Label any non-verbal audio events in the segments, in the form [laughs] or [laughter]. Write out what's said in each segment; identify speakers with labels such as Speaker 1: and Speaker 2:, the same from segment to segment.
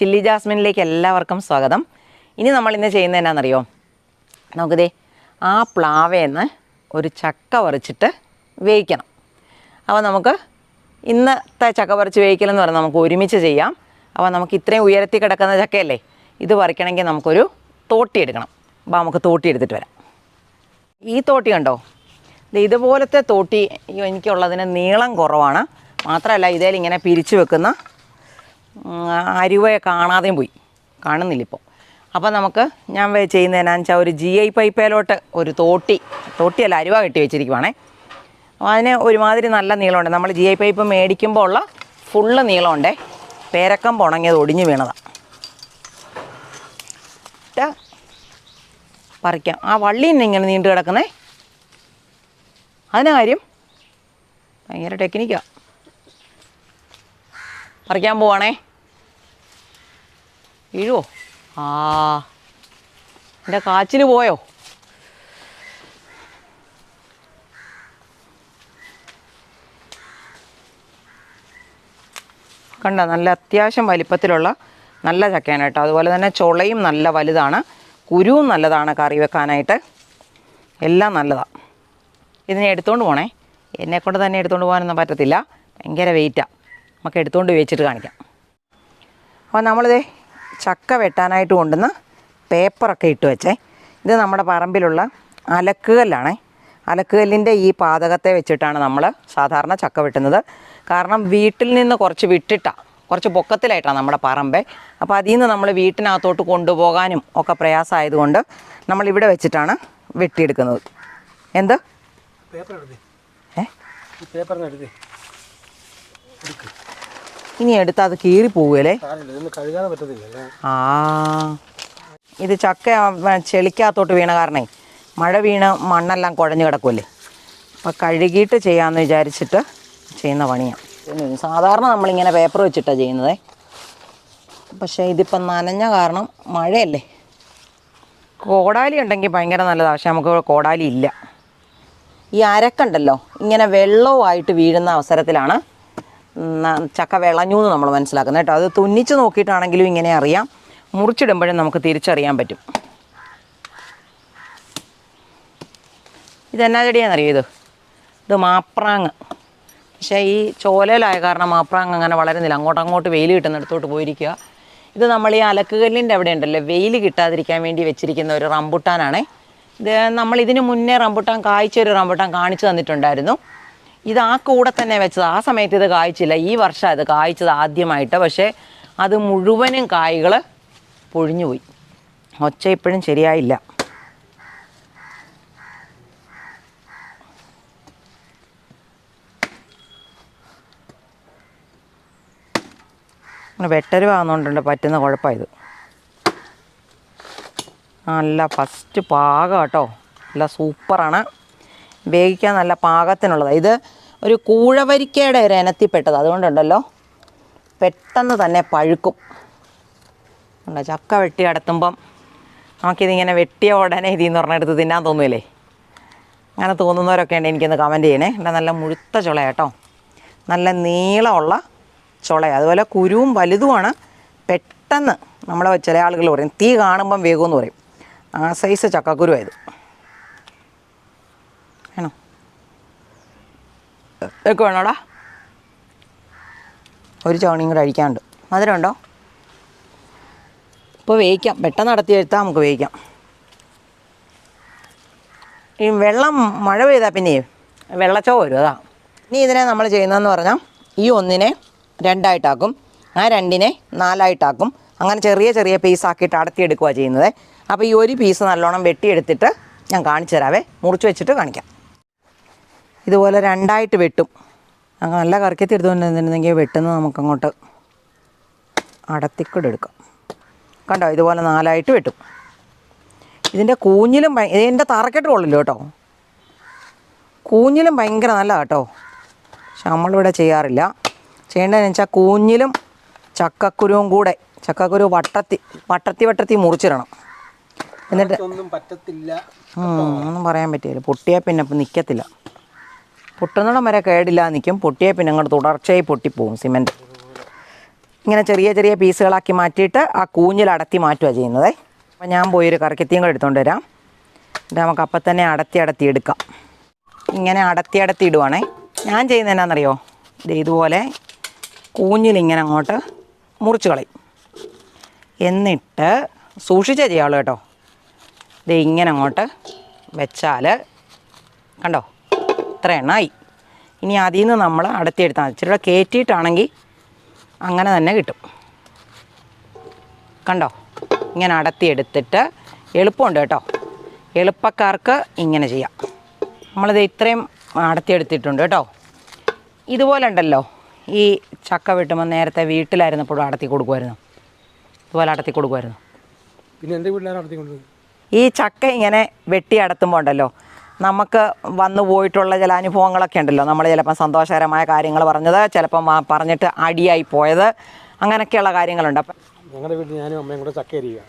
Speaker 1: Chilli ജാസ്മിനിലേക്ക് എല്ലാവർക്കും സ്വാഗതം. ഇനി നമ്മൾ ഇന്ന് ചെയ്യുന്നത് എന്നാണെന്നറിയോ നമുക്കിതേ ആ പ്ലാവേന്ന് ഒരു ചക്ക പറിച്ചിട്ട് വേവിക്കണം. അപ്പോൾ നമുക്ക് ഇന്നത്തെ ചക്ക പറിച്ച് വേവിക്കലെന്ന് പറഞ്ഞാൽ നമുക്ക് ഒരുമിച്ച് ചെയ്യാം. അപ്പോൾ നമുക്ക് ഇത്രയും ഉയരത്തിൽ കിടക്കുന്ന ചക്കയല്ലേ ഇത് പറിക്കണമെങ്കിൽ നമുക്കൊരു തോട്ടി എടുക്കണം. അപ്പോൾ നമുക്ക് തോട്ടി എടുത്തിട്ട് വരാം. ഈ തോട്ടി കണ്ടോ? ഇതുപോലത്തെ തോട്ടി എനിക്കുള്ളതിന് നീളം കുറവാണ്. മാത്രമല്ല ഇതേലിങ്ങനെ പിരിച്ചു വെക്കുന്ന അരുവയെ കാണാതെയും പോയി. കാണുന്നില്ല ഇപ്പോൾ അപ്പോൾ നമുക്ക് ഞാൻ വേ- ചെയ്യുന്നത് വെച്ചാൽ ഒരു ജി ഐ പൈപ്പയിലോട്ട് ഒരു തോട്ടി തോട്ടിയല്ല അരിവ കെട്ടി വെച്ചിരിക്കുവാണേ. അപ്പോൾ അതിന് ഒരുമാതിരി നല്ല നീളമുണ്ട്. നമ്മൾ ജി ഐ പൈപ്പ് മേടിക്കുമ്പോൾ ഉള്ള ഫുള്ള് നീളമുണ്ടേ. പേരക്കം പുണങ്ങിയത് ഒടിഞ്ഞ് വീണതാണ് പറിക്കാം. ആ വള്ളി തന്നെ ഇങ്ങനെ നീണ്ടു കിടക്കുന്നേ. അതിന് കാര്യം ഭയങ്കര ടെക്നിക്കാണ് പറിക്കാൻ പോവാണേ. വീഴുവോ ആ. എന്റെ കാച്ചിൽ പോയോ? കണ്ട? നല്ല അത്യാവശ്യം വലിപ്പത്തിലുള്ള നല്ല ചക്കയാണ് കേട്ടോ. അതുപോലെ തന്നെ ചുളയും നല്ല വലുതാണ്. കുരുവും നല്ലതാണ് കറി വെക്കാനായിട്ട്. എല്ലാം നല്ലതാണ് ഇതിനെ എടുത്തുകൊണ്ട് പോണേ. എന്നെ കൊണ്ട് തന്നെ എടുത്തുകൊണ്ട് പോകാനൊന്നും പറ്റത്തില്ല. ഭയങ്കര വെയിറ്റാണ് നമുക്ക് എടുത്തുകൊണ്ട് വെച്ചിട്ട് കാണിക്കാം. അപ്പോൾ നമ്മളിത് ചക്ക വെട്ടാനായിട്ട് കൊണ്ടുവന്ന് പേപ്പറൊക്കെ ഇട്ട് വെച്ചേ. ഇത് നമ്മുടെ പറമ്പിലുള്ള അലക്കുകല്ലാണേ. അലക്കുകല്ലിന്റെ ഈ പാതകത്തെ വെച്ചിട്ടാണ് നമ്മൾ സാധാരണ ചക്ക വെട്ടുന്നത്. കാരണം വീട്ടിൽ നിന്ന് കുറച്ച് വിട്ടിട്ടാണ് കുറച്ച് പൊക്കത്തിലായിട്ടാണ് നമ്മുടെ പറമ്പേ. അപ്പോൾ അതിൽ നിന്ന് നമ്മൾ വീട്ടിനകത്തോട്ട് കൊണ്ടുപോകാനും ഒക്കെ പ്രയാസമായതുകൊണ്ട് നമ്മൾ ഇവിടെ വെച്ചിട്ടാണ് വെട്ടിയെടുക്കുന്നത്. എന്ത്?
Speaker 2: പേപ്പർ
Speaker 1: ഏ?
Speaker 2: പേപ്പർ എടുക്കേ.
Speaker 1: ഇനി എടുത്ത് അത് കീറി പോവുകയല്ലേ? ആ. ഇത് ചക്ക ചെളിക്കകത്തോട്ട് വീണ കാരണേ മഴ വീണ് മണ്ണെല്ലാം കുഴഞ്ഞു കിടക്കുമല്ലേ അപ്പം കഴുകിയിട്ട് ചെയ്യാമെന്ന് വിചാരിച്ചിട്ട് ചെയ്യുന്ന പണിയാണ് സാധാരണ നമ്മളിങ്ങനെ പേപ്പർ വെച്ചിട്ടാണ് ചെയ്യുന്നത്. പക്ഷേ ഇതിപ്പം നനഞ്ഞ കാരണം മഴയല്ലേ? കോടാലി ഉണ്ടെങ്കിൽ ഭയങ്കര നല്ലതാണ് പക്ഷേ നമുക്ക് കോടാലി ഇല്ല. ഈ അരക്കുണ്ടല്ലോ ഇങ്ങനെ വെള്ളവുമായിട്ട് വീഴുന്ന അവസരത്തിലാണ് ചക്ക വിളഞ്ഞു എന്ന് നമ്മൾ മനസ്സിലാക്കുന്നത് കേട്ടോ. അത് തുന്നിച്ച് നോക്കിയിട്ടാണെങ്കിലും ഇങ്ങനെ അറിയാം. മുറിച്ചിടുമ്പോഴും നമുക്ക് തിരിച്ചറിയാൻ പറ്റും. ഇതെന്നാ ചെടിയാണെന്നറിയോ ഇത്? ഇത് മാപ്രാങ് പക്ഷേ ഈ ചോലയിലായ കാരണം മാപ്രാങ് അങ്ങനെ വളരുന്നില്ല. അങ്ങോട്ട് അങ്ങോട്ട് വെയിൽ കിട്ടുന്നിടത്തോട്ട് പോയിരിക്കുക. ഇത് നമ്മൾ ഈ അലക്കുകല്ലിന്റെ അവിടെ ഉണ്ടല്ലോ. വെയിൽ കിട്ടാതിരിക്കാൻ വേണ്ടി വെച്ചിരിക്കുന്ന ഒരു റംബുട്ടാനാണേ. ഇത് നമ്മൾ ഇതിന് മുന്നേ റംബുട്ടാൻ കായ്ച്ച ഒരു റംബുട്ടാൻ കാണിച്ചു തന്നിട്ടുണ്ടായിരുന്നു. ഇത് ആ കൂടെ തന്നെ വെച്ചത്. ആ സമയത്ത് ഇത് കായ്ച്ചില്ല. ഈ വർഷം ഇത് കായ്ച്ചത് ആദ്യമായിട്ട്. പക്ഷേ അത് മുഴുവനും കായ്കൾ പൊഴിഞ്ഞുപോയി ഒച്ച ഇപ്പോഴും ശരിയായില്ല. വെട്ടരുവാകുന്നതുകൊണ്ട് പറ്റുന്ന കുഴപ്പമായത് നല്ല ഫസ്റ്റ് പാകം കേട്ടോ നല്ല സൂപ്പറാണ്. വേവിക്കാൻ നല്ല പാകത്തിനുള്ളതാണ് ഇത് ഒരു കൂഴവരിക്കയുടെ ഒരു ഇനത്തിൽപ്പെട്ടത്. അതുകൊണ്ടുണ്ടല്ലോ പെട്ടെന്ന് തന്നെ പഴുക്കും. ഉണ്ടോ? ചക്ക വെട്ടി കടത്തുമ്പം നമുക്കിതിങ്ങനെ വെട്ടിയ ഉടനെ ഇതിൽ നിന്ന് പറഞ്ഞെടുത്ത് തിന്നാൻ തോന്നൂലേ? അങ്ങനെ തോന്നുന്നവരൊക്കെ ഉണ്ട് എനിക്കൊന്ന് കമന്റ് ചെയ്യണേ. ഇവിടെ നല്ല മുഴുത്ത ചുള കേട്ടോ നല്ല നീളമുള്ള ചുള അതുപോലെ കുരുവും വലുതുമാണ്. പെട്ടെന്ന് നമ്മളെ ചില ആളുകൾ പറയും തീ കാണുമ്പം വേഗമെന്ന് പറയും. ആ സൈസ് ചക്കക്കുരുവായത് ഒക്കെ വേണോടാ ഒരു ചവണിയും കൂടെ അഴിക്കാണ്ട് മധുരം ഉണ്ടോ ഇപ്പോൾ വേവിക്കാം. പെട്ടെന്ന് നടത്തി എടുത്താൽ നമുക്ക് വേവിക്കാം. ഈ വെള്ളം മഴ പെയ്താൽ പിന്നെ വെള്ളച്ചോ വരും അതാ. ഇനി ഇതിനെ നമ്മൾ ചെയ്യുന്നതെന്ന് പറഞ്ഞാൽ ഈ ഒന്നിനെ രണ്ടായിട്ടാക്കും ആ രണ്ടിനെ നാലായിട്ടാക്കും. അങ്ങനെ ചെറിയ ചെറിയ പീസാക്കിയിട്ട് അടത്തിയെടുക്കുക ചെയ്യുന്നത്. അപ്പോൾ ഈ ഒരു പീസ് നല്ലോണം വെട്ടിയെടുത്തിട്ട് ഞാൻ കാണിച്ചു തരാവേ. മുറിച്ച് വെച്ചിട്ട് കാണിക്കാം. ഇതുപോലെ രണ്ടായിട്ട് വെട്ടും. അങ്ങ് നല്ല കറക്കത്തി എടുത്തുകൊണ്ടിരുന്നെങ്കിൽ വെട്ടുന്നത് നമുക്കങ്ങോട്ട് അടത്തിക്കൂടെ എടുക്കാം. കണ്ടോ? ഇതുപോലെ നാലായിട്ട് വെട്ടും. ഇതിന്റെ കൂഞ്ഞിലും ഭയ- ഇതിന്റെ തറക്കെട്ട് കൊള്ളില്ല കേട്ടോ. കൂഞ്ഞിലും ഭയങ്കര നല്ല കേട്ടോ. പക്ഷെ നമ്മളിവിടെ ചെയ്യാറില്ല. ചെയ്യേണ്ടതെന്ന് വെച്ചാൽ കൂഞ്ഞിലും ചക്കക്കുരുവും കൂടെ ചക്കക്കുരു വട്ടത്തി വട്ടത്തി വട്ടത്തി മുറിച്ചിടണം. എന്നിട്ട്
Speaker 2: ഒന്നും പറ്റത്തില്ല.
Speaker 1: ഒന്നും പറയാൻ പറ്റില്ല. പൊട്ടിയാൽ പിന്നെ നിൽക്കത്തില്ല പൊട്ടുന്നിടം വരെ കേടില്ല നിൽക്കും പൊട്ടിയേ പിന്നെ അങ്ങോട്ട് തുടർച്ചയായി പൊട്ടിപ്പോവും സിമെന്റ് ഇങ്ങനെ ചെറിയ ചെറിയ പീസുകളാക്കി മാറ്റിയിട്ട് ആ കൂഞ്ഞിൽ അടത്തി മാറ്റുക ചെയ്യുന്നത്. അപ്പം ഞാൻ പോയി ഒരു കറക്കത്തിയും കൂടെ എടുത്തുകൊണ്ട് വരാം. എന്നിട്ട് നമുക്ക് അപ്പം തന്നെ അടത്തി അടത്തി എടുക്കാം. ഇങ്ങനെ അടത്തി അടത്തി ഇടുവാണേ. ഞാൻ ചെയ്യുന്നത് എന്നാണെന്നറിയോ ഇത് ഇതുപോലെ കൂഞ്ഞിലിങ്ങനെ അങ്ങോട്ട് മുറിച്ച് കളയും. എന്നിട്ട് സൂക്ഷിച്ചേ ചെയ്യാവുള്ളൂ കേട്ടോ. ഇത് ഇങ്ങനെ അങ്ങോട്ട് വെച്ചാൽ കണ്ടോ? ഇത്ര എണ്ണമായി ഇനി അതിൽ നിന്ന് നമ്മൾ അടത്തിയെടുത്താൽ മതി. ഇച്ചിരി കയറ്റിയിട്ടാണെങ്കിൽ അങ്ങനെ തന്നെ കിട്ടും. കണ്ടോ? ഇങ്ങനെ അടത്തിയെടുത്തിട്ട് എളുപ്പമുണ്ട് കേട്ടോ. എളുപ്പക്കാർക്ക് ഇങ്ങനെ ചെയ്യാം. നമ്മളിത് ഇത്രയും അടത്തിയെടുത്തിട്ടുണ്ട് കേട്ടോ. ഇതുപോലെ ഉണ്ടല്ലോ. ഈ ചക്ക വെട്ടുമ്പോൾ നേരത്തെ വീട്ടിലായിരുന്നപ്പോഴും അടത്തി കൊടുക്കുമായിരുന്നു. ഇതുപോലെ അടത്തി കൊടുക്കുമായിരുന്നു.
Speaker 2: പിന്നെ എന്റെ വീട്ടിലാണ് കൊടുക്കുന്നത്
Speaker 1: ഈ ചക്ക ഇങ്ങനെ വെട്ടി അടത്തുമ്പോൾ ഉണ്ടല്ലോ. നമുക്ക് വന്നു പോയിട്ടുള്ള ചില അനുഭവങ്ങളൊക്കെ ഉണ്ടല്ലോ. നമ്മൾ ചിലപ്പം സന്തോഷകരമായ കാര്യങ്ങൾ പറഞ്ഞത് ചിലപ്പം പറഞ്ഞിട്ട് അടിയായി പോയത് അങ്ങനെയൊക്കെയുള്ള കാര്യങ്ങളുണ്ട്. അപ്പം
Speaker 2: ഞങ്ങളുടെ വീട്ടിൽ ഞാനും അമ്മയും കൂടെ ചക്ക അരിയുക.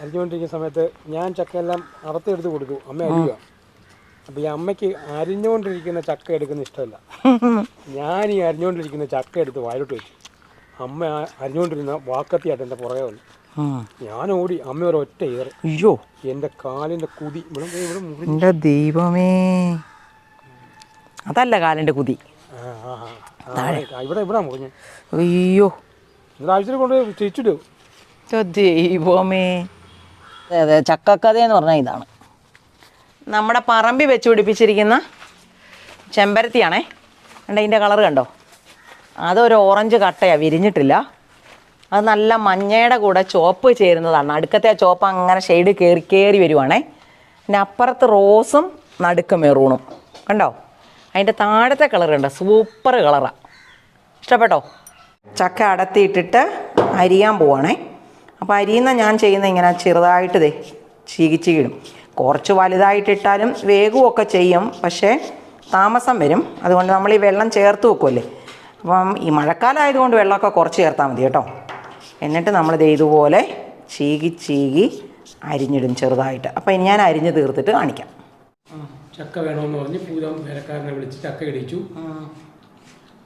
Speaker 2: അരിഞ്ഞുകൊണ്ടിരിക്കുന്ന സമയത്ത് ഞാൻ ചക്കയെല്ലാം അറുത്തെടുത്ത് കൊടുക്കും. അമ്മ അരിയുക. അപ്പം ഈ അമ്മയ്ക്ക് അരിഞ്ഞുകൊണ്ടിരിക്കുന്ന ചക്ക എടുക്കുന്ന ഇഷ്ടമല്ല. ഞാൻ ഈ അരിഞ്ഞുകൊണ്ടിരിക്കുന്ന ചക്ക എടുത്ത് വായിലോട്ട് വെച്ചു അമ്മ അരിഞ്ഞുകൊണ്ടിരുന്ന വാക്കത്തിയായിട്ട് എന്റെ പുറകെ വന്നു. ഞാൻ ഓടി അമ്മ ഒരു ഒറ്റ ഏറ്.
Speaker 1: അയ്യോ.
Speaker 2: എന്റെ കാലിന്റെ കുതി. ഇവിടെ ദേ ഇവിടെ മുറി
Speaker 1: എന്റെ ദൈവമേ. അതല്ല കാലിന്റെ കുതി.
Speaker 2: ആ, ആ, ആ. ആ, ഇവിടെ ഇവിടെ മുറിഞ്ഞു
Speaker 1: അയ്യോ.
Speaker 2: ആഴ്ചയിൽ കൊണ്ട്
Speaker 1: എന്റെ ദൈവമേ. അതെ അതെ ചക്കക്കഥ എന്ന് പറഞ്ഞാൽ ഇതാണ്. നമ്മുടെ പറമ്പി വെച്ച് പിടിപ്പിച്ചിരിക്കുന്ന ചെമ്പരത്തിയാണേ. കണ്ട ഇതിന്റെ കളർ കണ്ടോ? അതൊരു ഓറഞ്ച് കട്ടയാണ് വിരിഞ്ഞിട്ടില്ല. അത് നല്ല മഞ്ഞയുടെ കൂടെ ചോപ്പ് ചേരുന്നതാണ്. അടുക്കത്തെ ആ ചോപ്പ് അങ്ങനെ ഷെയ്ഡ് കയറി കയറി വരുവാണേ. പിന്നെ അപ്പുറത്ത് റോസും നടുക്ക് മെറൂണും കണ്ടോ? അതിന്റെ താഴത്തെ കളർ കണ്ടോ? സൂപ്പർ കളറാണ് ഇഷ്ടപ്പെട്ടോ? ചക്ക അടത്തിയിട്ടിട്ട് അരിയാൻ പോവാണേ. അപ്പോൾ അരിയുന്ന ഞാൻ ചെയ്യുന്ന ഇങ്ങനെ ചെറുതായിട്ട് ദേ ചീകിച്ചിടും കുറച്ച് വലുതായിട്ടിട്ടാലും വേഗമൊക്കെ ചെയ്യും. പക്ഷേ താമസം വരും. അതുകൊണ്ട് നമ്മൾ ഈ വെള്ളം ചേർത്ത് വെക്കുമല്ലേ അപ്പം ഈ മഴക്കാലം ആയതുകൊണ്ട് വെള്ളമൊക്കെ കുറച്ച് ചേർത്താൽ മതി കേട്ടോ. എന്നിട്ട് നമ്മൾ ദേ ഇതുപോലെ ചീകി ചീകി അരിഞ്ഞിടും ചെറുതായിട്ട്. അപ്പോൾ ഇനി ഞാൻ അരിഞ്ഞ് തീർത്തിട്ട് കാണിക്കാം.
Speaker 2: ചക്ക വേണമെന്ന് പറഞ്ഞ് പൂരം വേലക്കാരനെ വിളിച്ച് ചക്ക ഇടിച്ചു.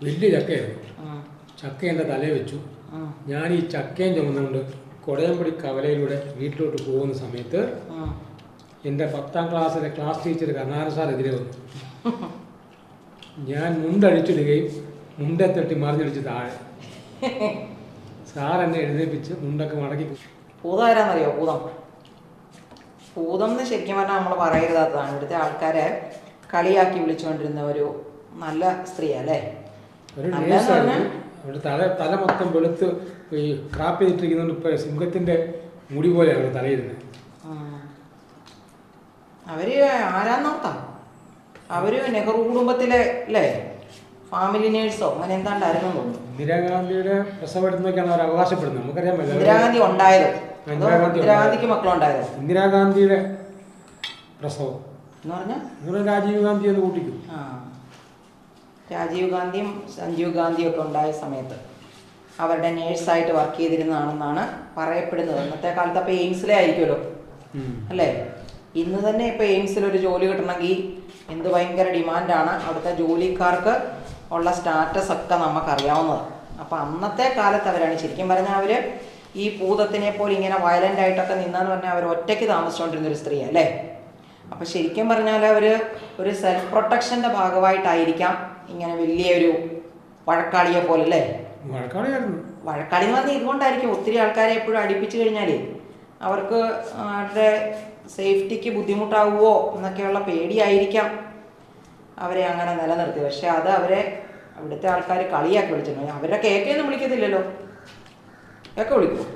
Speaker 2: വലിയ ചക്കയായിരുന്നു. ചക്ക എന്റെ തലയിൽ വെച്ചു. ഞാൻ ഈ ചക്കയും ചുമന്നുകൊണ്ട് കൊടയമ്പടി കവലയിലൂടെ വീട്ടിലോട്ട് പോകുന്ന സമയത്ത് എന്റെ പത്താം ക്ലാസ്സിലെ ക്ലാസ് ടീച്ചർ കർണാടക സാർ എതിരെ വന്നു. ഞാൻ മുണ്ടടിച്ചിടുകയും മുണ്ടെ തട്ടി മറിഞ്ഞടിച്ച് താഴെ. [laughs] സാർ എന്നെ എഴുന്നേപ്പിച്ച് മുണ്ടൊക്കെ മടക്കി
Speaker 1: ഭൂതം ആരാന്നറിയോ ഭൂതം ഭൂതം എന്ന് ശരിക്കും പറഞ്ഞാൽ നമ്മൾ പറയരുതാത്തതാണ്. ഇവിടുത്തെ ആൾക്കാരെ കളിയാക്കി വിളിച്ചുകൊണ്ടിരുന്ന ഒരു നല്ല സ്ത്രീ അല്ലേ
Speaker 2: തല തല മൊത്തം വെളുത്ത് ഈ ക്രാപ്പ് ചെയ്തിട്ടിരിക്കുന്നുണ്ട് ഇപ്പൊ സിംഹത്തിന്റെ മുടി പോലെയാണ് തലയിരുന്നത്.
Speaker 1: അവർ ആരാന്നോർത്താ? അവർ നെഹ്റു കുടുംബത്തിലെ അല്ലേ ഫാമിലി നേഴ്സോ? അങ്ങനെ എന്താണ്ടായിരുന്നു തോന്നുന്നു.
Speaker 2: ഇന്ദിരാഗാന്ധിയുടെ പ്രസവം എടുത്തൊക്കെയാണ് അവർ അവകാശപ്പെടുന്നത്. നമുക്കറിയാൻ പറ്റില്ല.
Speaker 1: ഇന്ദിരാഗാന്ധി ഉണ്ടായതോ. ഇന്ദിരാഗാന്ധിക്ക് മക്കളുണ്ടായതോ?
Speaker 2: ഇന്ദിരാഗാന്ധിയുടെ പ്രസവം.
Speaker 1: എന്ന് പറഞ്ഞാൽ
Speaker 2: രാജീവ് ഗാന്ധി എന്ന് കൂട്ടിക്കും.
Speaker 1: ആ. രാജീവ് ഗാന്ധിയും സഞ്ജീവ് ഗാന്ധിയും ഒക്കെ ഉണ്ടായ സമയത്ത് അവരുടെ നേഴ്സായിട്ട് വർക്ക് ചെയ്തിരുന്നതാണെന്നാണ് പറയപ്പെടുന്നത്. ഇന്നത്തെ കാലത്ത് അപ്പോൾ എയിംസിലെ ആയിരിക്കുമല്ലോ. അല്ലേ? ഇന്ന് തന്നെ ഇപ്പോൾ എയിംസിൽ ഒരു ജോലി കിട്ടണമെങ്കിൽ എന്ത് ഭയങ്കര ഡിമാൻഡാണ്. അവിടുത്തെ ജോലിക്കാർക്ക് ഉള്ള സ്റ്റാറ്റസ് ഒക്കെ നമുക്കറിയാവുന്നത് അപ്പോൾ അന്നത്തെ കാലത്ത് അവരാണ് ശരിക്കും പറഞ്ഞാൽ അവർ ഈ പൂതത്തിനെ പോലെ ഇങ്ങനെ വയലന്റ് ആയിട്ടൊക്കെ നിന്നെന്ന് പറഞ്ഞാൽ അവർ ഒറ്റയ്ക്ക് താമസിച്ചുകൊണ്ടിരുന്ന ഒരു സ്ത്രീ അല്ലേ? അപ്പോൾ ശരിക്കും പറഞ്ഞാൽ അവർ ഒരു സെൽഫ് പ്രൊട്ടക്ഷന്റെ ഭാഗമായിട്ടായിരിക്കാം ഇങ്ങനെ വലിയൊരു വഴക്കാളിയെ പോലെ അല്ലേ?
Speaker 2: വഴക്കാളിയായിരുന്നു.
Speaker 1: വഴക്കാളി എന്ന് പറഞ്ഞാൽ ഇതുകൊണ്ടായിരിക്കും ഒത്തിരി ആൾക്കാരെ എപ്പോഴും അടുപ്പിച്ചു കഴിഞ്ഞാൽ അവർക്ക് അവരുടെ സേഫ്റ്റിക്ക് ബുദ്ധിമുട്ടാവുമോ എന്നൊക്കെയുള്ള പേടിയായിരിക്കാം അവരെ അങ്ങനെ നിലനിർത്തി. പക്ഷെ അത് അവരെ അവിടുത്തെ ആൾക്കാർ കളിയാക്കി വിളിച്ചിട്ടുണ്ട് അവരെ കേക്കൊന്നും വിളിക്കത്തില്ലല്ലോ. കേക്ക വിളിക്കുമോ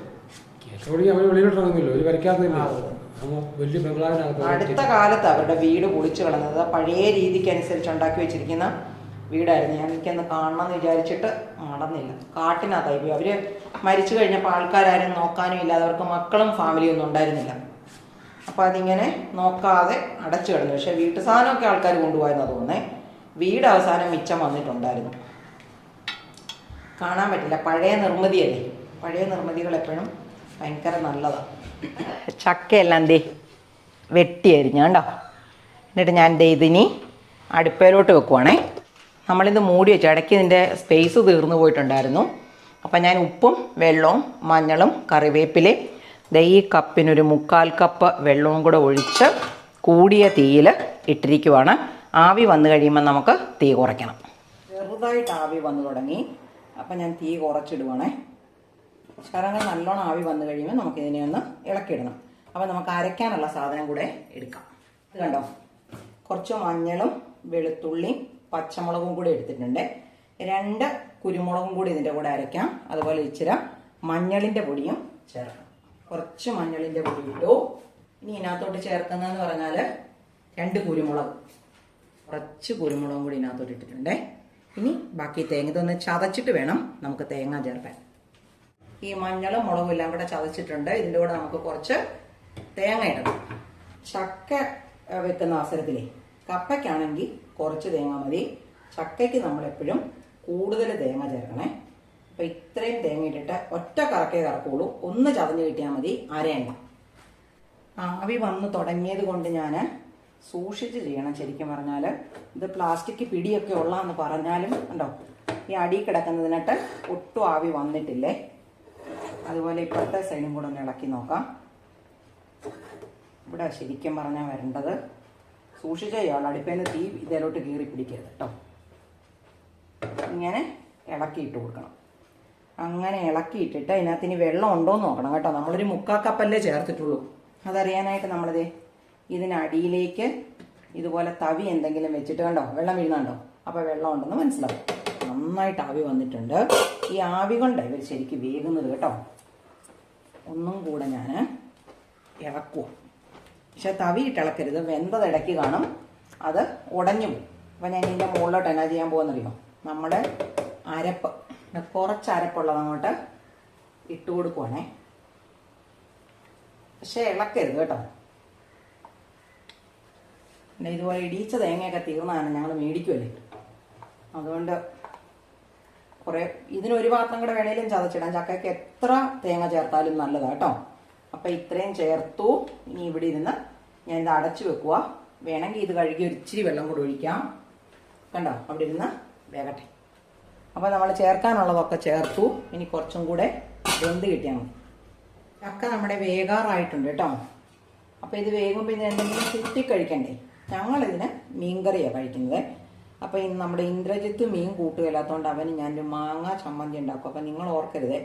Speaker 1: അടുത്ത കാലത്ത് അവരുടെ വീട് പൊളിച്ചു കളഞ്ഞത്. പഴയ രീതിക്ക് അനുസരിച്ച് ഉണ്ടാക്കി വെച്ചിരിക്കുന്ന വീടായിരുന്നു. ഞാൻ എനിക്കൊന്ന് കാണണം എന്ന് വിചാരിച്ചിട്ട് നടന്നില്ല കാട്ടിനകത്തായി പോയി. അവർ മരിച്ചു കഴിഞ്ഞപ്പോൾ ആൾക്കാരും നോക്കാനും ഇല്ലാതെ അവർക്ക് മക്കളും ഫാമിലിയും ഒന്നും ഉണ്ടായിരുന്നില്ല. അപ്പോൾ അതിങ്ങനെ നോക്കാതെ അടച്ചു കിടന്നു. പക്ഷേ വീട്ടു സാധനമൊക്കെ ആൾക്കാർ കൊണ്ടുപോയെന്നാണ് തോന്നുന്നേ. വീട് അവസാനം മിച്ചം വന്നിട്ടുണ്ടായിരുന്നു. കാണാൻ പറ്റില്ല. പഴയ നിർമ്മിതിയല്ലേ? പഴയ നിർമ്മിതികൾ എപ്പോഴും ഭയങ്കര നല്ലതാണ് ചക്കയെല്ലാം ദേ വെട്ടി കണ്ടോ? എന്നിട്ട് ഞാൻ ദേ ഇതിനി അടുപ്പയിലോട്ട് വെക്കുവാണേ. നമ്മളിത് മൂടി വെച്ചു. ഇടയ്ക്ക് ഇതിന്റെ സ്പേസ് തീർന്നു പോയിട്ടുണ്ടായിരുന്നു. അപ്പം ഞാൻ ഉപ്പും വെള്ളവും മഞ്ഞളും കറിവേപ്പിലയും ദേ ഈ കപ്പിനൊരു മുക്കാൽ കപ്പ് വെള്ളവും കൂടെ ഒഴിച്ച് കൂടിയ തീയിൽ ഇട്ടിരിക്കുവാണ്. ആവി വന്നു കഴിയുമ്പോൾ നമുക്ക് തീ കുറയ്ക്കണം. ചെറുതായിട്ട് ആവി വന്നു തുടങ്ങി. അപ്പം ഞാൻ തീ കുറച്ചിടുവാണേ. ശരങ്ങൾ നല്ലോണം ആവി വന്നു കഴിയുമ്പോൾ നമുക്ക് ഇതിനെ ഒന്ന് ഇളക്കിയിടണം. അപ്പം നമുക്ക് അരയ്ക്കാനുള്ള സാധനം കൂടെ എടുക്കാം. ഇത് കണ്ടോ? കുറച്ച് മഞ്ഞളും വെളുത്തുള്ളിയും പച്ചമുളകും കൂടി എടുത്തിട്ടുണ്ട്. രണ്ട് കുരുമുളകും കൂടി ഇതിന്റെ കൂടെ അരയ്ക്കാം. അതുപോലെ ഇച്ചിരി മഞ്ഞളിന്റെ പൊടിയും ചേർക്കാം. കുറച്ച് മഞ്ഞളിന്റെ പൊടി ഇട്ടു. ഇനി ഇതിനകത്തോട്ട് ചേർക്കുന്നതെന്ന് പറഞ്ഞാൽ രണ്ട് കുരുമുളക്. കുറച്ച് കുരുമുളകും കൂടി ഇതിനകത്തോട്ട് ഇട്ടിട്ടുണ്ട്. ഇനി ബാക്കി തേങ്ങ ഇതൊന്ന് ചതച്ചിട്ട് വേണം നമുക്ക് തേങ്ങ ചേർക്കാൻ. ഈ മഞ്ഞളും മുളകും എല്ലാം കൂടെ ചതച്ചിട്ടുണ്ട്. ഇതിന്റെ കൂടെ നമുക്ക് കുറച്ച് തേങ്ങ ഇടണം. ചക്ക വെക്കുന്ന അവസരത്തിലേ കപ്പയ്ക്കാണെങ്കിൽ കുറച്ച് തേങ്ങ മതി. ചക്കയ്ക്ക് നമ്മളെപ്പോഴും കൂടുതൽ തേങ്ങ ചേർക്കണേ. അപ്പം ഇത്രയും തേങ്ങ ഇട്ടിട്ട് ഒറ്റ കറക്കേ കറക്കുള്ളൂ. ഒന്ന് ചതഞ്ഞ് കിട്ടിയാൽ മതി. അരയണ്ട ആവി വന്ന് തുടങ്ങിയത് കൊണ്ട് ഞാൻ സൂക്ഷിച്ച് ചെയ്യണം ശരിക്കും പറഞ്ഞാൽ ഇത് പ്ലാസ്റ്റിക് പിടിയൊക്കെ ഉള്ളതെന്ന് പറഞ്ഞാലും ഉണ്ടോ ഈ അടി കിടക്കുന്നതിനിട്ട് ഒട്ടും ആവി വന്നിട്ടില്ലേ? അതുപോലെ ഇപ്പോഴത്തെ സൈഡും കൂടെ ഒന്ന് ഇളക്കി നോക്കാം. ഇവിടെ ശരിക്കും പറഞ്ഞാൽ വരേണ്ടത് സൂക്ഷിച്ച് ചെയ്യാം അടുപ്പേന്ന് തീ ഇതിലോട്ട് കീറി പിടിക്കരുത് കേട്ടോ. ഇങ്ങനെ ഇളക്കിയിട്ട് കൊടുക്കണം. അങ്ങനെ ഇളക്കിയിട്ടിട്ട് അതിനകത്ത് ഇനി വെള്ളം ഉണ്ടോ എന്ന് നോക്കണം കേട്ടോ. നമ്മളൊരു മുക്കാൽ കപ്പല്ലേ ചേർത്തിട്ടുള്ളൂ. അതറിയാനായിട്ട് നമ്മളിത് ഇതിനടിയിലേക്ക് ഇതുപോലെ തവി എന്തെങ്കിലും വെച്ചിട്ട് കണ്ടോ? വെള്ളം വീഴുന്നുണ്ടോ? അപ്പോൾ വെള്ളം ഉണ്ടെന്ന് മനസ്സിലാവും നന്നായിട്ട് ആവി വന്നിട്ടുണ്ട്. ഈ ആവി കൊണ്ട് ഇവർ ശരിക്കും വേകുന്നത് കേട്ടോ. ഒന്നും കൂടെ ഞാൻ ഇളക്കുക പക്ഷെ തവി ഇട്ടിളക്കരുത് വെന്തത് ഇടയ്ക്ക് കാണും. അത് ഉടഞ്ഞു പോകും. അപ്പം ഞാൻ ഇതിന്റെ മുകളിലോട്ട് എന്നാ ചെയ്യാൻ പോകുന്നറിയോ? നമ്മുടെ അരപ്പ്. കുറച്ച് അരപ്പുള്ളത് അങ്ങോട്ട് ഇട്ട് കൊടുക്കുവാണേ. പക്ഷെ ഇളക്കരുത് കേട്ടോ. പിന്നെ ഇതുപോലെ ഇടിയിച്ച തേങ്ങയൊക്കെ തീർന്നതാണ് ഞങ്ങൾ മേടിക്കുമല്ലേ അതുകൊണ്ട് കുറേ ഇതിനൊരു പാത്രം കൂടെ വേണേലും ചതച്ചിടാം. ചക്കയ്ക്ക് എത്ര തേങ്ങ ചേർത്താലും നല്ലതാണ് കേട്ടോ. അപ്പം ഇത്രയും ചേർത്തു. ഇനി ഇവിടെ ഇരുന്ന് ഞാൻ ഇത് അടച്ചു വെക്കുക വേണമെങ്കിൽ ഇത് കഴുകി ഒരു ഇച്ചിരി വെള്ളം കൂടെ ഒഴിക്കാം. കണ്ടോ? അവിടെ ഇരുന്ന് വേകട്ടെ. അപ്പോൾ നമ്മൾ ചേർക്കാനുള്ളതൊക്കെ ചേർത്തു. ഇനി കുറച്ചും കൂടെ വെന്ത് കിട്ടിയാൽ മതി. ചക്ക നമ്മുടെ വേകാറായിട്ടുണ്ട് കേട്ടോ. അപ്പോൾ ഇത് വേകുമ്പോൾ ഇത് എന്തെങ്കിലും കുത്തി കഴിക്കണ്ടേ? ഞങ്ങളിതിന് മീൻകറിയാണ് കഴിക്കുന്നത്. അപ്പോൾ ഇന്ന് നമ്മുടെ ഇന്ദ്രജിത്ത് മീൻ കൂട്ടുകയില്ലാത്തതുകൊണ്ട് അവന് ഞാനൊരു മാങ്ങ ചമ്മന്തി ഉണ്ടാക്കും. അപ്പോൾ നിങ്ങൾ ഓർക്കരുത്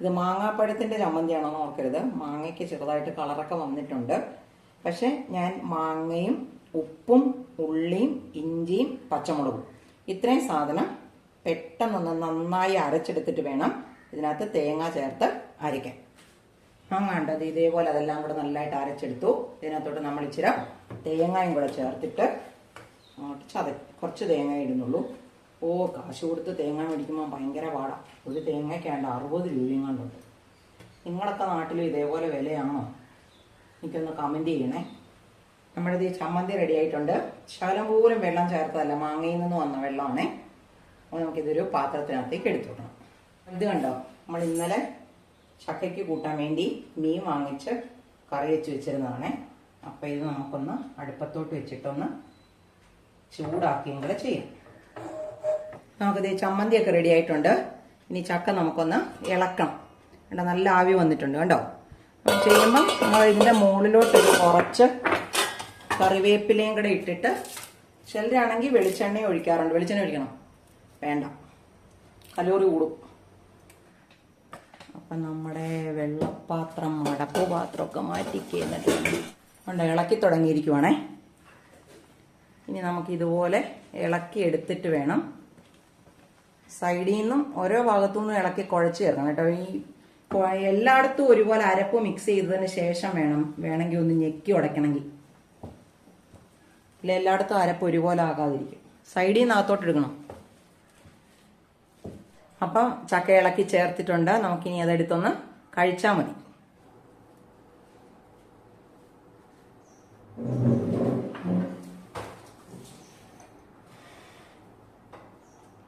Speaker 1: ഇത് മാങ്ങാപ്പഴത്തിന്റെ ചമ്മന്തിയാണോ എന്ന് ഓർക്കരുത്. മാങ്ങയ്ക്ക് ചെറുതായിട്ട് കളറൊക്കെ വന്നിട്ടുണ്ട്. പക്ഷേ ഞാൻ മാങ്ങയും ഉപ്പും ഉള്ളിയും ഇഞ്ചിയും പച്ചമുളകും ഇത്രയും സാധനം പെട്ടെന്നൊന്ന് നന്നായി അരച്ചെടുത്തിട്ട് വേണം ഇതിനകത്ത് തേങ്ങ ചേർത്ത് അരയ്ക്കാൻ. അങ്ങാണ്ടത് ഇതേപോലെ അതെല്ലാം കൂടെ നല്ലതായിട്ട് അരച്ചെടുത്തു. ഇതിനകത്തോട്ട് നമ്മൾ ഇച്ചിരി തേങ്ങയും കൂടെ ചേർത്തിട്ട് അങ്ങോട്ട് കുറച്ച് തേങ്ങ ഇടുന്നുള്ളൂ. ഓ കാശ് കൊടുത്ത് തേങ്ങ മേടിക്കുമ്പോൾ ഭയങ്കര പാടാണ് ഒരു തേങ്ങയ്ക്കാണ്ട് അറുപത് രൂപയും കണ്ടുണ്ട്. നിങ്ങളൊക്കെ നാട്ടിലും ഇതേപോലെ വിലയാണോ? എനിക്കൊന്ന് കമന്റ് ചെയ്യണേ. നമ്മുടെ ഈ ചമ്മന്തി റെഡി ആയിട്ടുണ്ട്. ശകലം പോലും വെള്ളം ചേർത്തതല്ല. മാങ്ങയിൽ നിന്ന് വന്ന വെള്ളമാണേ അപ്പോൾ നമുക്കിതൊരു പാത്രത്തിനകത്തേക്ക് എടുത്തു കൊടുക്കണം. ഇത് കണ്ടോ? നമ്മൾ ഇന്നലെ ചക്കയ്ക്ക് കൂട്ടാൻ വേണ്ടി മീൻ വാങ്ങിച്ച് കറി വെച്ച് വെച്ചിരുന്നതാണേ. അപ്പോൾ ഇത് നമുക്കൊന്ന് അടുപ്പത്തോട്ട് വെച്ചിട്ടൊന്ന് ചൂടാക്കിയും കൂടെ ചെയ്യാം. നമുക്കിത് ചമ്മന്തിയൊക്കെ റെഡി ആയിട്ടുണ്ട്. ഇനി ചക്ക നമുക്കൊന്ന് ഇളക്കണം. കണ്ടോ നല്ല ആവി വന്നിട്ടുണ്ട് കണ്ടോ? അപ്പം ചെയ്യുമ്പം നമ്മൾ ഇതിന്റെ മുകളിലോട്ട് കുറച്ച് കറിവേപ്പിലയും കൂടെ ഇട്ടിട്ട് ചിലരാണെങ്കിൽ വെളിച്ചെണ്ണ ഒഴിക്കാറുണ്ട്. വെളിച്ചെണ്ണ ഒഴിക്കണം. വേണ്ട. കലോറി കൂടും. അപ്പം നമ്മുടെ വെള്ളപ്പാത്രം മടപ്പ് പാത്രമൊക്കെ മാറ്റി ഉണ്ട് ഇളക്കി തുടങ്ങിയിരിക്കുവാണേ. ഇനി നമുക്ക് ഇതുപോലെ ഇളക്കി എടുത്തിട്ട് വേണം. സൈഡിൽ നിന്നും ഓരോ ഭാഗത്തു നിന്നും ഇളക്കി കുഴച്ച് ചേർക്കണം കേട്ടോ. ഈ എല്ലായിടത്തും ഒരുപോലെ അരപ്പ് മിക്സ് ചെയ്തതിന് ശേഷം വേണം. വേണമെങ്കിൽ ഒന്ന് ഞെക്കി ഉടയ്ക്കണമെങ്കിൽ. ഇല്ല എല്ലായിടത്തും അരപ്പ് ഒരുപോലെ ആകാതിരിക്കും. സൈഡിൽ നിന്ന് അകത്തോട്ട് എടുക്കണം. അപ്പം ചക്ക ഇളക്കി ചേർത്തിട്ടുണ്ട്. നമുക്കിനി അതെടുത്തൊന്ന് കഴിച്ചാൽ മതി.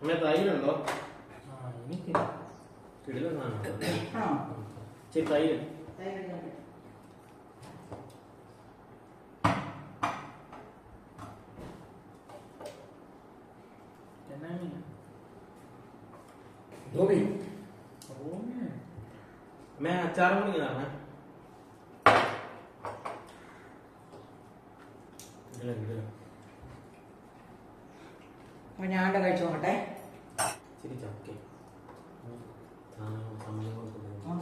Speaker 3: അമ്മ തൈരുണ്ടോ
Speaker 2: എനിക്ക്
Speaker 3: കിടില സാധനം
Speaker 1: ആ
Speaker 3: ഇച്ചിരി തൈര് എന്നാ മീനാ?
Speaker 2: ധോബി
Speaker 3: അമ്മേ അച്ചാറും കൂടി ഇതാണ് ഇതിലും
Speaker 1: അപ്പോൾ ഞാൻ കഴിച്ചു നോക്കട്ടെ.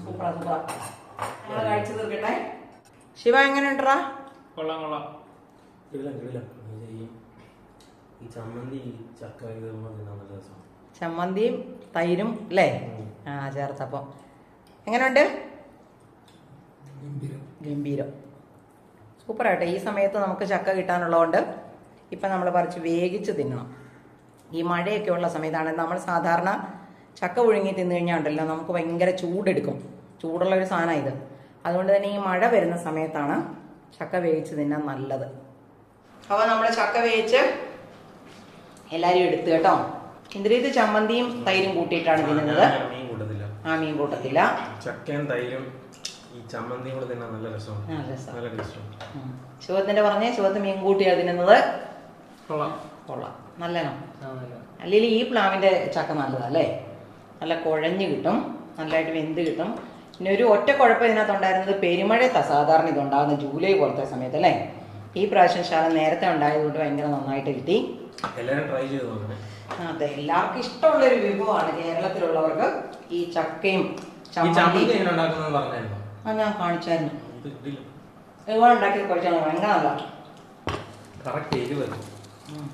Speaker 1: സൂപ്പറാ സൂപ്പറാ. ഞങ്ങൾ കഴിച്ചു തീർക്കട്ടെ. ശിവ എങ്ങനെയുണ്ടറാ
Speaker 3: കൊള്ളാം കൊള്ളാം. കിടിലം കിടിലം. ഈ ഈ ചമ്മന്തി ചക്ക
Speaker 1: ചമ്മന്തിയും തൈരും അല്ലേ. ആ ചേർത്തപ്പം എങ്ങനെയുണ്ട്?
Speaker 2: ഗംഭീരം.
Speaker 1: ഗംഭീരം. സൂപ്പറായിട്ട് ഈ സമയത്ത് നമുക്ക് ചക്ക കിട്ടാനുള്ളതുകൊണ്ട് ഇപ്പം നമ്മൾ പറിച്ച് വേഗിച്ച് തിന്നണം. ഈ മഴയൊക്കെ ഉള്ള സമയത്താണ് നമ്മൾ സാധാരണ ചക്ക പുഴുങ്ങി തിന്നു കഴിഞ്ഞാൽ ഉണ്ടല്ലോ നമുക്ക് ഭയങ്കര ചൂടെടുക്കും. ചൂടുള്ള ഒരു സാധനമാണ് ഇത്. അതുകൊണ്ട് തന്നെ ഈ മഴ വരുന്ന സമയത്താണ് ചക്ക വേവിച്ച് തിന്നാൻ നല്ലത്. അപ്പോൾ നമ്മൾ ചക്ക വേവിച്ച് എല്ലാവരും എടുത്ത് കേട്ടോ. ഇന്ദ്രിയത് ചമ്മന്തിയും തൈരും കൂട്ടിയിട്ടാണ് തിന്നുന്നത്. ആ മീൻ കൂട്ടത്തില്ല.
Speaker 3: ചക്കയും തൈരും ഈ ചമ്മന്തിയും കൂടെ തിന്നാൻ നല്ല രസമാണ്
Speaker 1: നല്ല രസം. ശിവത്തിന്റെ പറഞ്ഞേ ശിവത്ത് മീൻ കൂട്ടിയാണ് തിന്നുന്നത്.
Speaker 3: കൊള്ളാം.
Speaker 1: കൊള്ളാം. നല്ലതാണ് അല്ലെങ്കിൽ ഈ പ്ലാവിന്റെ ചക്ക നല്ലതല്ലേ നല്ല കുഴഞ്ഞ് കിട്ടും നല്ലതായിട്ട് വെന്ത് കിട്ടും. പിന്നെ ഒരു ഒറ്റ കുഴപ്പം ഇതിനകത്തുണ്ടായിരുന്നത് പെരുമഴയത്താണ് സാധാരണ ഇതുണ്ടാകുന്ന ജൂലൈ പോലത്തെ സമയത്ത് അല്ലേ? ഈ പ്രാവശ്യം ശാല നേരത്തെ ഉണ്ടായതുകൊണ്ട് ഭയങ്കര നന്നായിട്ട് കിട്ടി.
Speaker 3: എല്ലാവരും ട്രൈ ചെയ്ത് നോക്കണേ.
Speaker 1: അതെ എല്ലാവർക്കും ഇഷ്ടമുള്ള ഒരു വിഭവമാണ് കേരളത്തിലുള്ളവർക്ക് ഈ ചക്കയും ചമ്മന്തി. ആ ഞാൻ കാണിച്ചായിരുന്നു. ഒരുപാട് ഉണ്ടാക്കി കഴിച്ചാൽ ഭയങ്കര നല്ല
Speaker 3: കറക്റ്റ് എരിവ്.
Speaker 1: ഉം.